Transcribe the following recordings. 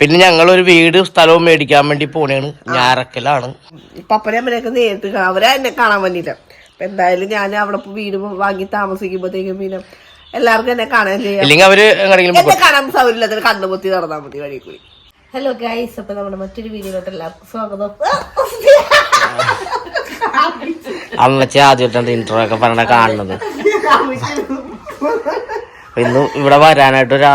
പിന്നെ ഞങ്ങൾ ഒരു വീട് സ്ഥലവും മേടിക്കാൻ വേണ്ടി പോണേണ്. ഞാറക്കലാണ്. പപ്പനെ അമ്മനെയൊക്കെ നേരിട്ട് അവരെ എന്നെ കാണാൻ വേണ്ടിട്ട്. അപ്പൊ എന്തായാലും ഞാൻ അവിടെ വീട് വാങ്ങി താമസിക്കുമ്പോഴത്തേക്കും പിന്നെ എല്ലാവർക്കും എന്നെ കാണാൻ ചെയ്യാം. ഇല്ലെങ്കിൽ അവർ എന്നെ കാണാൻ സൗകര്യമില്ലാത്ത കണ്ണുപൊത്തി നടന്നാൽ മതി വഴി കൂടി. ഹലോ ഗൈസ് അപ്പൊ നമ്മുടെ മറ്റൊരു വീഡിയോയിലോട്ട് എല്ലാവർക്കും സ്വാഗതം. അമ്മച്ചി ആദ്യമായിട്ടാണ് ഇന്റർവ്യൂ ഒക്കെ പറഞ്ഞ കാണുന്നത്. ഇന്ന് ഇവിടെ വരാനായിട്ട് ഒരു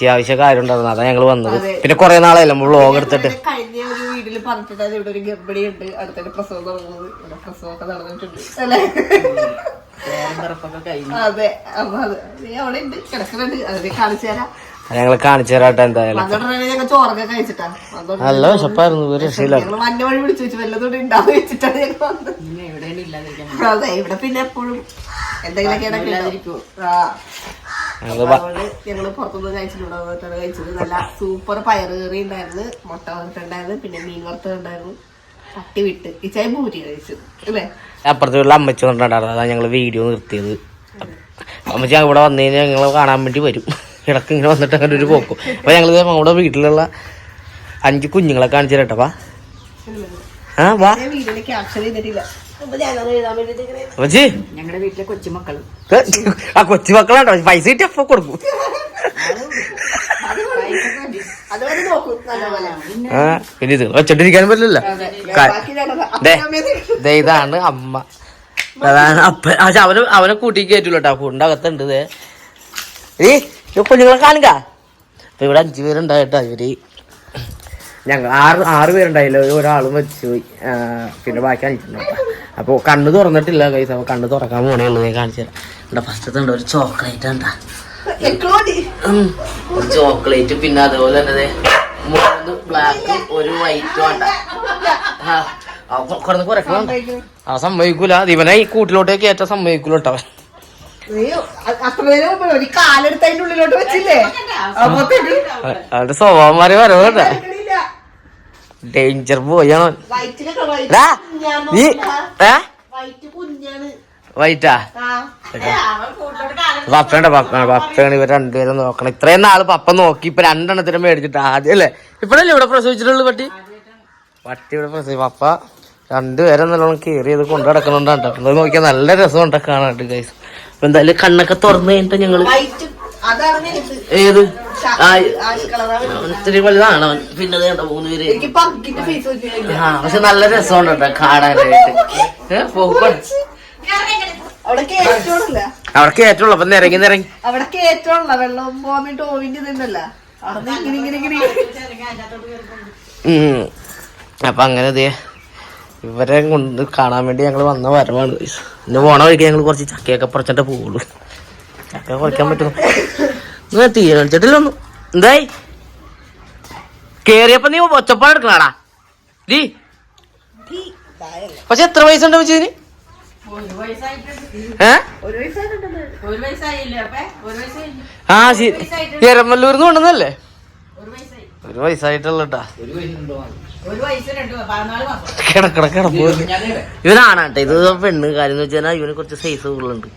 അത്യാവശ്യ കാര്യം ഉണ്ടായിരുന്നു അതാ ഞങ്ങൾ വന്നത്. പിന്നെ കുറെ നാളായില്ല നമ്മൾ വ്ളോഗ് എടുത്തിട്ട്. കഴിഞ്ഞ ഒരു വീട്ടിൽ പറഞ്ഞിട്ടുണ്ടായിരുന്നു ഇവിടെ ഒരു ഗർഭിണി ഉണ്ട് അടുത്തൊരു പ്രസവം നടന്നത് ഇവിടെ പ്രസവമൊക്കെ നടന്നിട്ടുണ്ട്. അല്ലേ? അതെ. അപ്പൊ അത് നീ അവിടെ ഉണ്ട് കിടക്കുന്നുണ്ട് അതിനെ കാണിച്ചു തരാം. ഞങ്ങൾ കാണിച്ചു തരാട്ടെ എന്തായാലും. വന്നോടനെ ഞങ്ങൾ ചോറൊക്കെ കഴിച്ചിട്ടാ. വന്നോണ്ട് നല്ല വിശപ്പായിരുന്നു. ഒരു രക്ഷയില്ല. ഞങ്ങൾ മഞ്ഞ വിളിച്ചു വെച്ചു വല്ലതോടെ ഉണ്ടാവും വെച്ചിട്ടാണ് ഞങ്ങൾ വന്നത്. അതെ. ഇവിടെ പിന്നെ എപ്പോഴും എന്തെങ്കിലുമൊക്കെ ഞങ്ങൾ പുറത്തുനിന്ന് കഴിച്ചിട്ട് ഇവിടെ വന്നിട്ടാണ് കഴിച്ചത്. നല്ല സൂപ്പർ പയറ് കറി ഉണ്ടായിരുന്നു. മുട്ട വറുത്തുണ്ടായിരുന്നു പിന്നെ മീൻ വറുത്തുണ്ടായിരുന്നു തട്ടി വിട്ട്. ഈ ചായ പൂരി കഴിച്ചു. അല്ലേ? അപ്പുറത്തുള്ള അമ്മച്ചി കൊണ്ടുണ്ടായിരുന്നു അതാ ഞങ്ങൾ വീഡിയോ നിർത്തിയത്. അമ്മച്ചി ഇവിടെ വന്നു കഴിഞ്ഞാൽ ഞങ്ങൾ കാണാൻ വേണ്ടി വരും. ഇടയ്ക്ക് ഇങ്ങനെ വന്നിട്ട് അങ്ങനെ ഒരു പോക്കും. അപ്പൊ ഞങ്ങൾ നമ്മുടെ വീട്ടിലുള്ള അഞ്ച് കുഞ്ഞുങ്ങളെ കാണിച്ചു തരട്ടെ വാ. ആ വാ. ക്യാപ്ഷൻ ചെയ്തിട്ടില്ല. ഞങ്ങളുടെ വീട്ടിലെ കൊച്ചുമക്കൾ. ആ കൊച്ചു മക്കളാട്ടോ പൈസ കിട്ടി അപ്പൊ കൊടുക്കും. പിന്നെ ഇത് വെച്ചോണ്ടിരിക്കാൻ പറ്റില്ലല്ലോ? ഇതാണ് അമ്മ. അതാണ് അപ്പ പക്ഷെ അവന് അവനെ കൂട്ടി കയറ്റൂല കേട്ടോ അകത്തുണ്ട് ദേ. ഏ കുഞ്ഞുങ്ങളെ കാണുക. അപ്പൊ ഇവിടെ അഞ്ചു പേരുണ്ടായിട്ടോ ഇവർ. ഞങ്ങൾ ആറ് ആറ് പേരുണ്ടായില്ല ഒരാളും വെച്ച് പോയി പിന്നെ ബാക്കി അഞ്ചുണ്ടാവും അപ്പോൾ കണ്ണ് തുറന്നിട്ടില്ല കൈസ് അപ്പോൾ കണ്ണ് തുറക്കാൻ പോണേ ഉള്ളൂ ഞാൻ കാണിച്ചു തരാം ഇവിടെ ഫസ്റ്റത്തെ ഉണ്ട് ഒരു ചോക്ലേറ്റ് ഉണ്ടാ. ചോക്ലേറ്റ് പിന്നെ അതുപോലെ തന്നെ മൂന്ന് ബ്ലാക്ക് ഒരു വൈറ്റും വേണ്ട കുറന്ന് കുറക്കണം ആ സമ്മതിക്കൂല അത് ഇവനെ ഈ കൂട്ടിലോട്ടേക്ക് ഏറ്റവും സമ്മതിക്കൂല കേട്ടോ അവൻ. സ്വഭാവം മാറി വരവ് നേരം ഡേഞ്ചർ പോയാണ് പപ്പണ്ട നീ വൈറ്റാ? പപ്പയുണ്ട് പപ്പ പപ്പയാണ് ഇവർ രണ്ടുപേരും നോക്കണം. ഇത്രയും നാൾ പപ്പ നോക്കി ഇപ്പൊ രണ്ടെണ്ണത്തിന് മേടിച്ചിട്ട് ആദ്യം അല്ലേ? ഇപ്പഴല്ലേ ഇവിടെ പ്രസവിച്ചിട്ടുള്ളു പട്ടി? പട്ടി ഇവിടെ പ്രസവി പപ്പ രണ്ടുപേരും നല്ലോണം കയറി ഇത് കൊണ്ടു നടക്കുന്നുണ്ട് അത് നോക്കിയാൽ നല്ല രസമുണ്ട് കാണാണ്ട് ഗൈസ് അപ്പൊ എന്തായാലും കണ്ണൊക്കെ തുറന്നു കഴിഞ്ഞിട്ട് ഞങ്ങൾ ഏത്? ഇത്തിരി വലുതാണ് അവൻ. പിന്നെ ദേ കണ്ടോ മൂന്ന് പേര്. ആ പക്ഷെ നല്ല രസമുണ്ട് കേട്ടോ കാണാനായിട്ട് അവിടെ കയറ്റുള്ളൂ അപ്പൊ നിരങ്ങി നിരങ്ങി. അവിടെ കേറ്റുള്ള വെള്ളം പോകാൻ വേണ്ടി ഓവിന്റെ നിന്നല്ല. അപ്പൊ അങ്ങനെ ദേ ഇവരെ കൊണ്ട് കാണാൻ വേണ്ടി ഞങ്ങൾ വന്ന വരവാണ്. ഇന്ന് പോണ വഴിക്ക് ഞങ്ങൾ കുറച്ച് ചക്കയൊക്കെ പറിച്ചിട്ടേ പോവുള്ളൂ. ചക്ക കുറയ്ക്കാൻ പറ്റുന്നു നിങ്ങൾ തീരുമാനിച്ചിട്ടില്ലൊന്നും എന്തായി? കേറിയപ്പോ നീ ഒച്ചപ്പാട് എടുക്കണാടാ. ഡീ. പക്ഷെ എത്ര വയസ്സുണ്ട് വയസ്സായില്ലേ ആ ശരി. എരമല്ലൂർന്ന് കൊണ്ടുവന്നല്ലേ ഒരു വയസ്സായി. ഒരു വയസ്സായിട്ടുള്ളട്ടാ ഒരു വയസ്സ് രണ്ട് പതിനാല് മാസം. കിടക്കട കിടപ്പ് ഇവനാണാട്ടെ ഇത് പെണ്ണ് കാര്യം എന്ന് വെച്ചാൽ ഇവന് കുറച്ച് സൈസ് കൂടുതലുണ്ട്.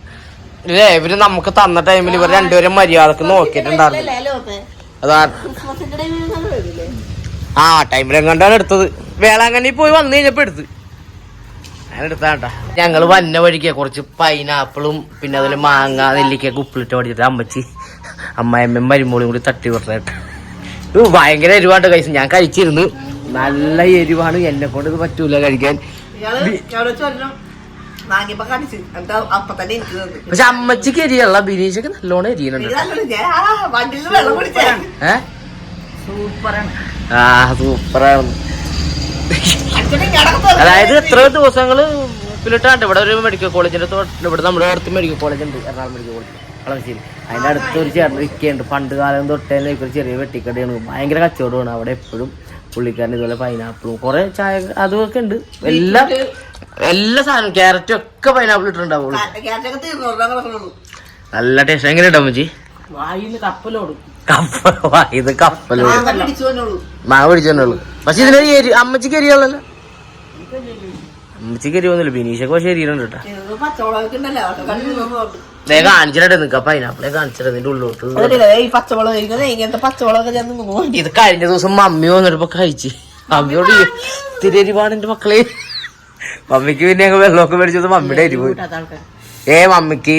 ഇല്ലേ? ഇവർ നമുക്ക് തന്ന ടൈമിൽ ഇവർ രണ്ടുപേരും മര്യാദയ്ക്ക് നോക്കിയിട്ടുണ്ടായിരുന്നു ആ ക്രിസ്മസിന്റെ ടൈമിൽ എങ്ങാണ്ടാണ് ആ എടുത്തത്. വേളാങ്കണ്ണി പോയി വന്നു കഴിഞ്ഞപ്പോ എടുത്ത്. എടുത്താട്ടാ ഞങ്ങൾ വന്ന വഴിക്ക് കുറച്ച് പൈനാപ്പിളും പിന്നെ അതുപോലെ മാങ്ങ നെല്ലിക്ക ഉപ്പിലിട്ട് പഠിച്ചിട്ട് അമ്മച്ചി അമ്മായിമ്മയും മരുമോളും കൂടി തട്ടി വിട്ടേട്ടാ ഇത് ഭയങ്കര എരിവാണ്ട് കഴിച്ചു ഞാൻ കഴിച്ചിരുന്നു. നല്ല എരിവാണ്. എന്നെ കൊണ്ട് ഇത് പറ്റൂല കഴിക്കാൻ. വാങ്ങിയപ്പോ കടിച്ചു എന്നിട്ട് അപ്പൊ തന്നെ എനിക്ക് തന്നു പക്ഷെ അമ്മച്ചിക്ക് എരിയല്ല ബിനീഷക്ക് നല്ലോണം എരിയുന്നുണ്ട് ഇത് ഞാൻ ആ വണ്ടിയിൽ നിന്ന് വെള്ളം കുടിച്ചേ ഏ? സൂപ്പറാണ്. ആ സൂപ്പറാണ്. അച്ഛനെ കിടക്കത്തോ അതായത് എത്ര ദിവസങ്ങൾ ഉപ്പിലിട്ടാണ്ട് ഇവിടെ ഒരു മെഡിക്കൽ കോളേജിന്റെ തൊട്ട് ഇവിടെ നമ്മുടെ അടുത്ത് മെഡിക്കൽ കോളേജ് ഉണ്ട്. എറണാകുളം മെഡിക്കൽ കോളേജ് കളമശ്ശേരി അതിന്റെ അടുത്ത് ഒരു ചേട്ടൻ ഇരിക്കുന്നുണ്ട് പണ്ട് കാലം തൊട്ടേ ഒരു ചെറിയ വെട്ടിക്കടയാണ്. ഭയങ്കര കച്ചവടമാണ്. അവിടെ എപ്പോഴും പുള്ളിക്കാരൻ ഇതുപോലെ പൈനാപ്പിളും കുറെ ചായ അതൊക്കെ ഉണ്ട്. എല്ലാ എല്ലാ സാധനവും. ക്യാരറ്റും ഒക്കെ പൈനാപ്പിൾ ഇട്ടിട്ടുണ്ടാവുള്ളൂ. നല്ല ടേസ്റ്റ് എങ്ങനെ ഉണ്ടാവും പറ്റി വായിന്ന് കപ്പലോടും. കപ്പ ഇത് കപ്പലോട്. മാങ്ങ പിടിച്ചോണ്ടുള്ളൂ പക്ഷെ ഇതിനൊരു എരി അമ്മച്ചിക്ക് എരിയാണല്ലോ അമ്മച്ചിക്ക് എരിവൊന്നുമില്ല. ബിനീഷൊക്കെ പക്ഷെ എരിയുന്നുണ്ട് കേട്ടോ. പച്ചവളമൊക്കെ ദേ കാണിച്ചിട്ട് നിക്ക പൈനാപ്പിളെ കാണിച്ചിട്ട് നിന്റെ ഉള്ളോട്ട് ഈ പച്ചമുളക് ഇങ്ങനത്തെ പച്ചമുളക് ഞാൻ നിന്ന് ഇത് കഴിഞ്ഞ ദിവസം മമ്മി വന്നിട്ട് കഴിച്ചു. മമ്മിയോട് ഇത്തിരി എരിവാണ് എന്റെ മക്കളെ. മമ്മിക്ക് പിന്നെ ഞങ്ങൾ വെള്ളമൊക്കെ മേടിച്ചത് മമ്മിയുടെ എരിവ്. ഏ മമ്മിക്ക്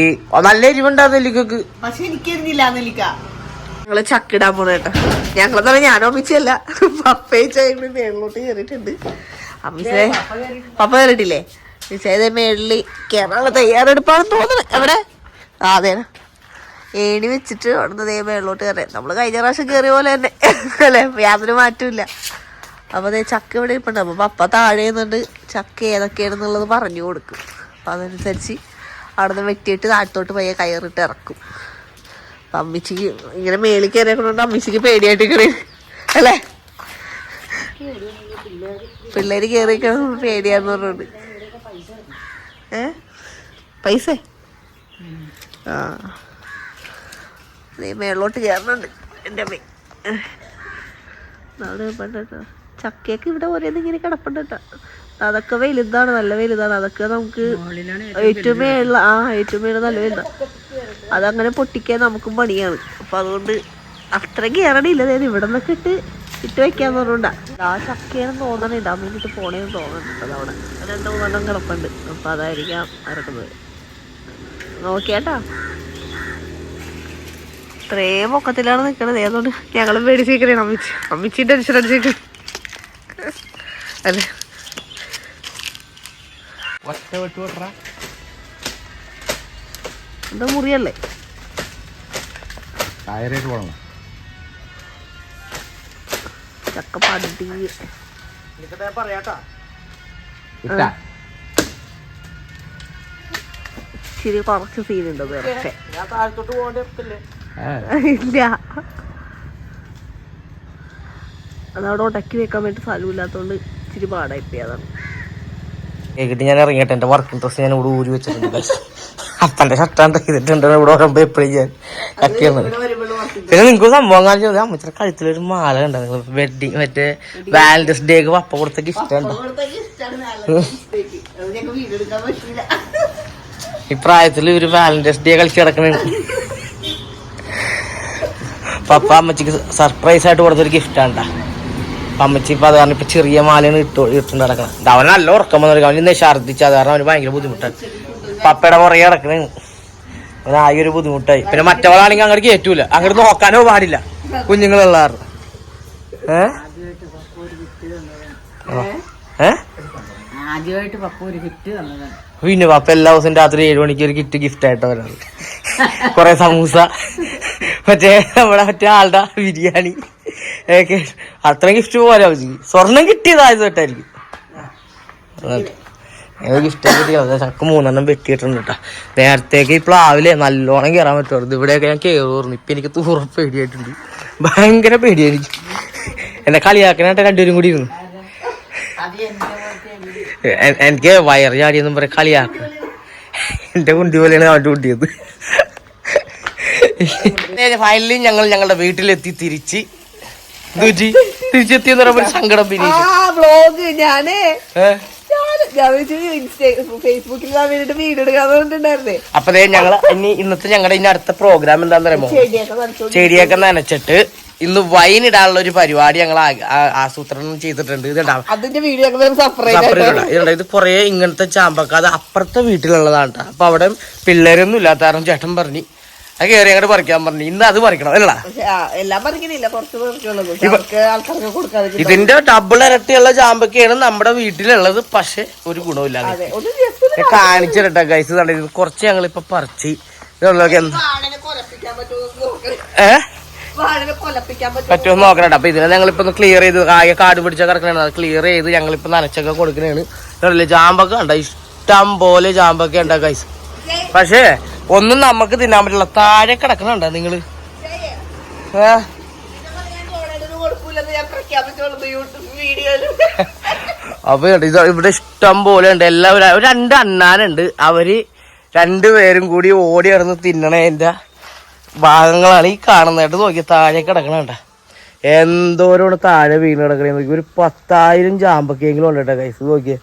നല്ല എരിവുണ്ടായിരുന്നു നെല്ലിക്കക്ക് പക്ഷെ എനിക്ക് ഇരുന്നില്ല നെല്ലിക്ക ഞങ്ങൾ ചക്കിടാൻ പോണ കേട്ടോ. ഞങ്ങളെ തന്നെ ഞാനോ അമ്മിച്ചല്ല പപ്പയും ചേട്ടനും മേളിലോട്ട് കയറിയിട്ടുണ്ട് അമ്മിച്ചേ പപ്പ കയറിയിട്ടില്ലേ മിസ്സേ മേളിൽ കേരള തയ്യാറെടുപ്പാണെന്ന് തോന്നുന്നത് എവിടെ? ആ ഏണി വെച്ചിട്ട് അവിടുന്ന് ദേ മേളിലോട്ട് കയറി. നമ്മൾ കഴിഞ്ഞ പ്രാവശ്യം കയറിയ പോലെ തന്നെ. അല്ലേ? യാതൊരു മാറ്റമില്ല അപ്പോൾ അതേ ചക്ക ഇവിടെ ഇരിപ്പുണ്ട്. അപ്പൊ പപ്പ താഴെ നിന്നുണ്ട് ചക്ക ഏതൊക്കെയാണെന്നുള്ളത് പറഞ്ഞു കൊടുക്കും. അപ്പൊ അതനുസരിച്ച് അവിടുന്ന് വെട്ടിയിട്ട് താഴത്തോട്ട് പയ്യെ കയറിട്ട് ഇറക്കും. അപ്പൊ അമ്മിച്ചിക്ക് ഇങ്ങനെ മേളിൽ കയറിയതുകൊണ്ട് അമ്മിച്ചിക്ക് പേടിയായിട്ട് കയറി അല്ലേ? പിള്ളേര് കയറി പേടിയാന്ന് പറഞ്ഞോണ്ട്. ഏ? പൈസ? ആ. നീ മേളോട്ട് കയറുന്നുണ്ട് എന്റെ അമ്മ. നാളെ പണ്ടോ ചക്കയൊക്കെ ഇവിടെ ഓരോന്ന് ഇങ്ങനെ കിടപ്പുണ്ട് കേട്ടോ. അതൊക്കെ വലുതാണ് നല്ല വലുതാണ്. അതൊക്കെ നമുക്ക് ഏറ്റവും മേളിൽ ആ ഏറ്റവും മേളിൽ നല്ല വലുതാണ് അതങ്ങനെ പൊട്ടിക്കാൻ നമുക്കും പണിയാണ്. അപ്പൊ അതുകൊണ്ട് അത്ര കയറണില്ല. അതായത് ഇവിടെ നിന്നൊക്കെ ഇട്ട് ഇട്ട് വെക്കാന്ന് തോന്നുന്നുണ്ട് ആ ചക്കയാണെന്ന് തോന്നണേ ഇടാൻ വേണ്ടിയിട്ട് പോണേന്ന് തോന്നുന്നുണ്ട് അവിടെ. രണ്ടു മൂന്നെണ്ണം കിടപ്പുണ്ട്. അപ്പൊ അതായിരിക്കാം ഇറക്കുന്നത്. നോക്കിയാട്ടാ. ഇത്രയും പൊക്കത്തിലാണ് നിക്കണത്. അതുകൊണ്ട് ഞങ്ങളും പേടിച്ചിരിക്കണേ. അമ്മിച്ചി അമ്മിച്ചി ടെൻഷൻ അടിച്ചിട്ട് അല്ലേ? എന്താ മുറിയല്ലേ? ടയറേറ്റ് പോകണം ചക്ക പണ്ടി പറയാട്ടാ ഇച്ചിരി കുറച്ച് സീനുണ്ട് പോകണ്ടേ ഇല്ല. അതവിടെ ഉടക്കി വെക്കാൻ വേണ്ടി സ്ഥലമില്ലാത്തോണ്ട് ഇച്ചിരി പാടായിപ്പോയി അതാണ് കേക്കിട്ട് ഞാൻ ഇറങ്ങിയിട്ട് എന്റെ വർക്കിംഗ് ഡ്രസ് ഞാൻ ഇവിടെ ഊരി വെച്ചിട്ടുണ്ട്. അപ്പന്റെ ഷർട്ടാണ്ട് ചെയ്തിട്ടുണ്ട് ഇവിടെ വരുമ്പോ എപ്പോഴും ഞാൻ പിന്നെ നിങ്ങൾക്ക് സംഭവം കാണിച്ചത് അമ്മച്ചിന്റെ കഴുത്തിലൊരു മാല ഉണ്ടായിരുന്നു വെഡിങ് മറ്റേ വാലന്റൈൻസ് ഡേക്ക് പപ്പ കൊടുത്ത ഗിഫ്റ്റ് ഉണ്ടോ ഈ പ്രായത്തിൽ ഒരു വാലന്റൈൻസ് ഡേ കളിച്ച് കിടക്കണ പപ്പ അമ്മച്ചിക്ക് സർപ്രൈസ് ആയിട്ട് കൊടുത്തൊരു ഗിഫ്റ്റ് ആണ്ടാ അമ്മച്ചി ഇപ്പൊ അത് കാരണം ഇപ്പൊ ചെറിയ മാലയാണ് ഇട്ടു ഇട്ടുണ്ട് കിടക്കണം അവൻ നല്ല ഉറക്കം വന്നിരിക്കും അവൻ ഇന്ന് ഛർദ്ദിച്ച. അത് കാരണം അവന് ഭയങ്കര ബുദ്ധിമുട്ടാണ്. പപ്പയുടെ പുറകെ കിടക്കണേ ആകെ ഒരു ബുദ്ധിമുട്ടായി. പിന്നെ മറ്റവളാണെങ്കിൽ അങ്ങോട്ട് കയറ്റൂല അങ്ങോട്ട് നോക്കാനോ പാടില്ല. കുഞ്ഞുങ്ങളുള്ള കാരണം ഏ ഏ? ആദ്യമായിട്ട് പപ്പ ഒരു ഹിറ്റ് തന്നതാണ്. പിന്നെ പപ്പ എല്ലാ ദിവസവും രാത്രി ഏഴ് മണിക്ക് ഒരു കിറ്റ് ഗിഫ്റ്റ് ആയിട്ട് വരാറ്. കുറെ സമൂസ മറ്റേ നമ്മുടെ മറ്റേ ആളുടെ ബിരിയാണി. ഒക്കെ അത്ര ഗിഫ്റ്റ് പോരാ സ്വർണം കിട്ടിയതായത് തൊട്ടായിരിക്കും. ഗിഫ്റ്റ് കിട്ടിയത് ചക്ക മൂന്നെണ്ണം വെട്ടിയിട്ടുണ്ട് കേട്ടോ നേരത്തേക്ക് ഈ പ്ലാവിലെ നല്ലോണം കയറാൻ പറ്റുമായിരുന്നു ഇവിടെയൊക്കെ ഞാൻ കയറുമായിരുന്നു ഇപ്പൊ എനിക്ക് തൂറ പേടിയായിട്ടുണ്ട്. ഭയങ്കര പേടിയായിരിക്കും. എന്നെ കളിയാക്കാനായിട്ട് രണ്ടുപേരും കൂടി ഇരുന്നു അത് എന്റെ പോലത്തെ എ- എനിക്ക് വയറ് ചാടിയെന്നും പറയാം കളിയാക്കും എന്റെ കുണ്ടി പോലെയാണ് അവന്റെ കുട്ടിയത് ഫൈനലി ഞങ്ങൾ ഞങ്ങളുടെ വീട്ടിലെത്തി തിരിച്ച്. തിരിച്ചെത്തി എന്ന് പറയുമ്പോൾ സങ്കടം പിന്നെ വ്ളോഗ് ഞാനേ. ഫേസ്ബുക്കിൽ വേണ്ടിട്ട് വീഡിയോ എടുക്കാൻ പറഞ്ഞിട്ടുണ്ടായിരുന്നേ. അപ്പൊ ദേ ഞങ്ങൾ ഇനി ഇന്നത്തെ ഞങ്ങളുടെ ഇനി അടുത്ത പ്രോഗ്രാം എന്താന്ന് പറയുമ്പോ ചെടിയൊക്കെ നനച്ചിട്ട് ഇന്ന് വൈൻ ഇടാനുള്ള ഒരു പരിപാടി ഞങ്ങൾ ആസൂത്രണം ചെയ്തിട്ടുണ്ട്. ഇതുണ്ടാവും അതിന്റെ വീഡിയോ ഇതുണ്ട്. ഇത് കുറേ ഇങ്ങനത്തെ ചാമ്പക്ക. അത് അപ്പുറത്തെ വീട്ടിലുള്ളതാണ് ട്ടോ. അപ്പൊ അവിടെ പിള്ളേരൊന്നും ഇല്ലാത്ത കാരണം ചേട്ടൻ പറഞ്ഞു അത് കയറി അങ്ങോട്ട് പറിക്കാൻ പറഞ്ഞു. ഇന്ന് അത് പറിക്കണം അല്ലടാ. എല്ലാം പറിക്കണില്ല. കുറച്ച് ആൾക്കാർക്ക് കൊടുക്കാതെ ഇതിന്റെ ഡബിൾ ഇരട്ടിയുള്ള ചാമ്പക്കയാണ് നമ്മുടെ വീട്ടിലുള്ളത്. പക്ഷെ ഒരു ഗുണമില്ല അതെ. ഒന്ന് just ഒന്ന് കാണിച്ചിരട്ടെ ഗൈസ് കണ്ട കൊറച്ച് ഇപ്പൊ പറിച്ച് ഇതുള്ളതൊക്കെ. ഏഹ് പറ്റുമോ പറ്റുമോ നോക്കണേ അപ്പൊ ഇതിനെ ഞങ്ങളിപ്പോ ക്ലിയർ ചെയ്ത് ആകെ കാട് പിടിച്ച കിടക്കണേ അത് ക്ലിയർ ചെയ്ത് ഞങ്ങളിപ്പോ നനച്ചൊക്കെ കൊടുക്കണേണ്. ചാമ്പൊക്കെ കണ്ട? ഇഷ്ടം പോലെ ചാമ്പൊക്കെ ഉണ്ടാ ഗൈസ് പക്ഷേ ഒന്നും നമുക്ക് തിന്നാൻ പറ്റില്ല. താഴെ കിടക്കണുണ്ടോ നിങ്ങൾ? അപ്പൊ ഇത് ഇവിടെ ഇഷ്ടം പോലെ ഉണ്ട്. എല്ലാവരും രണ്ട് അണ്ണാനുണ്ട്. അവർ രണ്ടുപേരും കൂടി ഓടി ഇറന്ന് തിന്നണതിന്റെ ഭാഗങ്ങളാണ് ഈ കാണുന്നതായിട്ട് നോക്കി താഴെ കിടക്കണണ്ട. എന്തോരോട് താഴെ വീണ് കിടക്കണേ നോക്കി. ഒരു പത്തായിരം ചാമ്പക്കെങ്കിലും ഉണ്ട് കേട്ടോ കൈസ് നോക്കിയേ.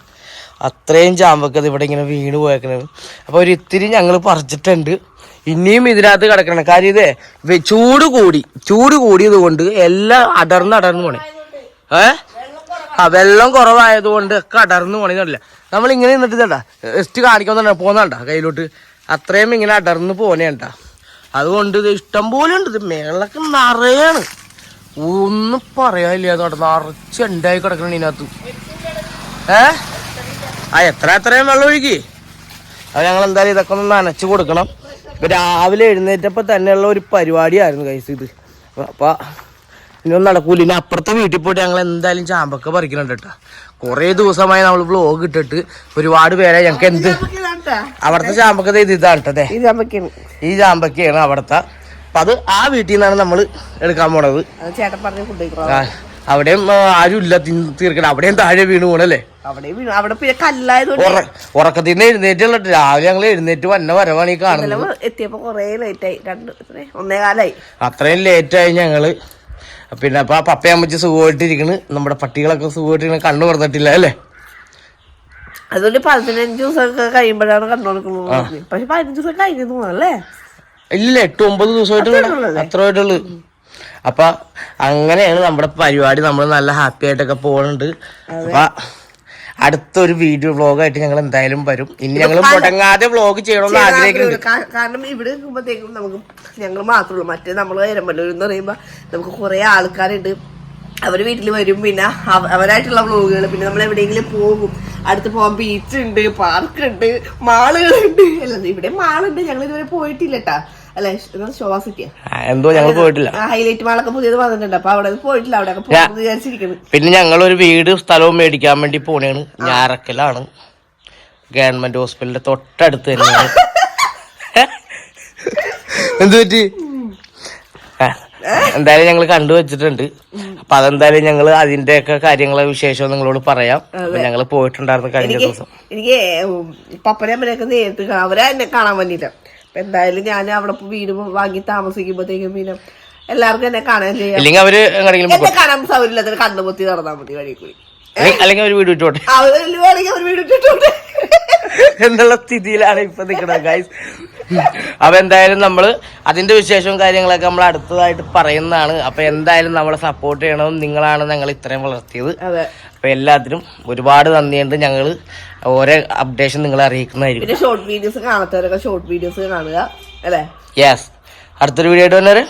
അത്രയും ചാമ്പക്കത് ഇവിടെ ഇങ്ങനെ വീണ് പോയേക്കണത് അപ്പോൾ ഒരു ഇത്തിരി ഞങ്ങൾ പറിച്ചിട്ടുണ്ട്. ഇനിയും ഇതിനകത്ത് കിടക്കണം. കാര്യം ഇതേ ചൂട് കൂടി. ചൂട് കൂടിയത് കൊണ്ട് എല്ലാം അടർന്ന് അടർന്ന് പോണേ. ഏ? ആ വെള്ളം കുറവായത് കൊണ്ട് ഒക്കെ അടർന്ന് പോണില്ല നമ്മൾ ഇങ്ങനെ നിന്നിട്ട് ഇതണ്ട ജസ്റ്റ് കാണിക്കാൻ പോന്നണ്ട കയ്യിലോട്ട്. അത്രയും ഇങ്ങനെ അടർന്ന് പോണേണ്ട അതുകൊണ്ട് ഇത് ഇഷ്ടം പോലെ ഉണ്ട് ഇത്. മേളൊക്കെ നിറയാണ്. ഒന്നും പറയാനില്ല. അതോടെ നിറച്ച് ഉണ്ടായി കിടക്കണം ഇതിനകത്ത്. ഏ? ആ എത്ര എത്രയും വെള്ളം ഒഴുകി? അത് ഞങ്ങൾ എന്തായാലും ഇതൊക്കെ ഒന്ന് നനച്ചു കൊടുക്കണം. ഇപ്പൊ രാവിലെ എഴുന്നേറ്റപ്പോ തന്നെയുള്ള ഒരു പരിപാടിയായിരുന്നു കൈസ് ഇത്. അപ്പൊ ഇനിയൊന്നും നടക്കൂല. ഇനി അപ്പുറത്തെ വീട്ടിൽ പോയിട്ട് ഞങ്ങൾ എന്തായാലും ചാമ്പൊക്കെ പറിക്കുന്നുണ്ട് കേട്ടോ കുറേ ദിവസമായി നമ്മൾ വ്ലോഗ് ഇട്ടിട്ട് ഒരുപാട് പേരെ ഞങ്ങൾക്ക് എന്ത്? അവിടുത്തെ ചാമ്പക്ക ഇത് ഇതാണ് കേട്ടോ ദേ. ഇത് ഈ ചാമ്പക്കയാണ് അവിടുത്തെ. അപ്പൊ അത് ആ വീട്ടിൽ നിന്നാണ് നമ്മൾ എടുക്കാൻ പോണത്. അവിടെയും ആരും ഇല്ല തീർക്കണം അവിടെയും താഴെ വീണ് പോണല്ലേ? അവിടെ വീണു. അവിടെ പിന്നെ കല്ലായതുകൊണ്ട് ഉറ- ഉറക്കത്തിൽ നിന്ന് എഴുന്നേറ്റുള്ള രാവിലെ ഞങ്ങൾ എഴുന്നേറ്റ് വന്ന വരവാണ് ഈ കാണുന്നത്. എത്തിയപ്പോ കൊറേ ലേറ്റ് ആയി. രണ്ട്? ഒന്നേ കാലായി. അത്രയും ലേറ്റായി ഞങ്ങൾ. പിന്നെ അപ്പൊ പപ്പയമ്മച്ച് സുഖമായിട്ടിരിക്കണ്. നമ്മുടെ പട്ടികളൊക്കെ സുഖമായിട്ടിരിക്കണ. കണ്ണു പറഞ്ഞിട്ടില്ല അല്ലേ? അതുകൊണ്ട് പതിനഞ്ച് ദിവസമൊക്കെ കഴിയുമ്പോഴാണ് കണ്ടുകൊടുക്കുന്നത് പക്ഷെ പതിനഞ്ച് ദിവസം കഴിഞ്ഞു തോന്നല്ലേ ഇല്ല എട്ട് ഒമ്പത് ദിവസമായിട്ടുള്ള അത്രയായിട്ടുള്ളു അപ്പൊ അങ്ങനെയാണ് നമ്മുടെ പരിപാടി. നമ്മൾ നല്ല ഹാപ്പി ആയിട്ടൊക്കെ പോകുന്നുണ്ട് അപ്പൊ അടുത്തൊരു വീഡിയോ വ്ളോഗായിട്ട് ഞങ്ങൾ എന്തായാലും വരും. ഇനി ഞങ്ങൾ മുടങ്ങാതെ വ്ളോഗ് ചെയ്യണമെന്ന് ആഗ്രഹിക്കുന്നുണ്ട്. ആഗ്രഹിക്കുന്നു കാരണം ഇവിടെ നിൽക്കുമ്പോഴത്തേക്കും നമുക്ക് ഞങ്ങൾ മാത്രമേ ഉള്ളൂ. മറ്റേ നമ്മൾ എരമ്പല്ലൂർ എന്ന് പറയുമ്പോൾ നമുക്ക് കുറെ ആൾക്കാരുണ്ട്. അവർ വീട്ടിൽ വരും. പിന്നെ അവരായിട്ടുള്ള വ്ലോഗുകൾ പിന്നെ നമ്മൾ എവിടെയെങ്കിലും പോകും. അടുത്ത് പോകാൻ ബീച്ച് ഉണ്ട് പാർക്ക് ഉണ്ട് മാളുകളുണ്ട് അല്ലെങ്കിൽ ഇവിടെ മാളുണ്ട് ഞങ്ങൾ ഇതുവരെ പോയിട്ടില്ല കേട്ടാ അല്ലെ ശോഭാ സിറ്റിയാ ആ, എന്തോ ഞങ്ങൾ പോയിട്ടില്ല. ഹൈലൈറ്റ് മാളൊക്കെ പുതിയത് വന്നിട്ടുണ്ട്. അപ്പൊ അവിടെ പോയിട്ടില്ല അവിടെ വിചാരിച്ചിരിക്കുന്നത് വിചാരിച്ചിരിക്കുന്നു. പിന്നെ ഞങ്ങൾ ഒരു വീട് സ്ഥലവും മേടിക്കാൻ വേണ്ടി പോണേണ്. ഞാറക്കലാണ്. ഗവൺമെന്റ് ഹോസ്പിറ്റലിന്റെ തൊട്ടടുത്ത് തന്നെയാണ്. എന്ത് പറ്റി? എന്തായാലും ഞങ്ങൾ കണ്ടു വെച്ചിട്ടുണ്ട്. അപ്പൊ അതെന്തായാലും ഞങ്ങൾ അതിന്റെയൊക്കെ കാര്യങ്ങളെ വിശേഷം നിങ്ങളോട് പറയാം. ഞങ്ങൾ ഞങ്ങൾ പോയിട്ടുണ്ടായിരുന്നു കഴിഞ്ഞ ദിവസം. എനിക്ക് പപ്പനെ അമ്മനെയൊക്കെ നേരിട്ട് അവരെ എന്നെ കാണാൻ വേണ്ടിട്ട് അപ്പൊ എന്തായാലും ഞാൻ അവിടെ വീട് വാങ്ങി താമസിക്കുമ്പോഴത്തേക്കും പിന്നെ എല്ലാവർക്കും എന്നെ കാണാൻ ചെയ്യാം. ഇല്ലെങ്കിൽ അവർ എന്നെ കാണാൻ സൗകര്യമില്ലാത്ത കണ്ണുപൊത്തി നടന്നാൽ മതി വഴി കൂടി. അല്ലെങ്കിൽ അവർ വീട് വിട്ടോട്ടെ. അവർ അവർ വീട് എന്നുള്ള സ്ഥിതിയിലാണ് ഇപ്പൊ നിൽക്കുന്നത് ഗൈസ് അപ്പൊ എന്തായാലും നമ്മൾ അതിന്റെ വിശേഷവും കാര്യങ്ങളൊക്കെ നമ്മൾ അടുത്തതായിട്ട് പറയുന്നതാണ്. അപ്പൊ എന്തായാലും നമ്മളെ സപ്പോർട്ട് ചെയ്യണം നിങ്ങളാണ് ഞങ്ങൾ ഇത്രയും വളർത്തിയത്. അപ്പൊ എല്ലാത്തിനും ഒരുപാട് നന്ദിയുണ്ട് ഞങ്ങൾ ഓരോ അപ്ഡേഷൻ നിങ്ങളെ അറിയിക്കുന്നതായിരിക്കും. പിന്നെ ഷോർട്ട് വീഡിയോസ് കാണാത്തവരൊക്കെ ഷോർട്ട് വീഡിയോസ് കാണുക അല്ലേ? യെസ് അടുത്തൊരു വീഡിയോ ആയിട്ട് വന്നേരെ!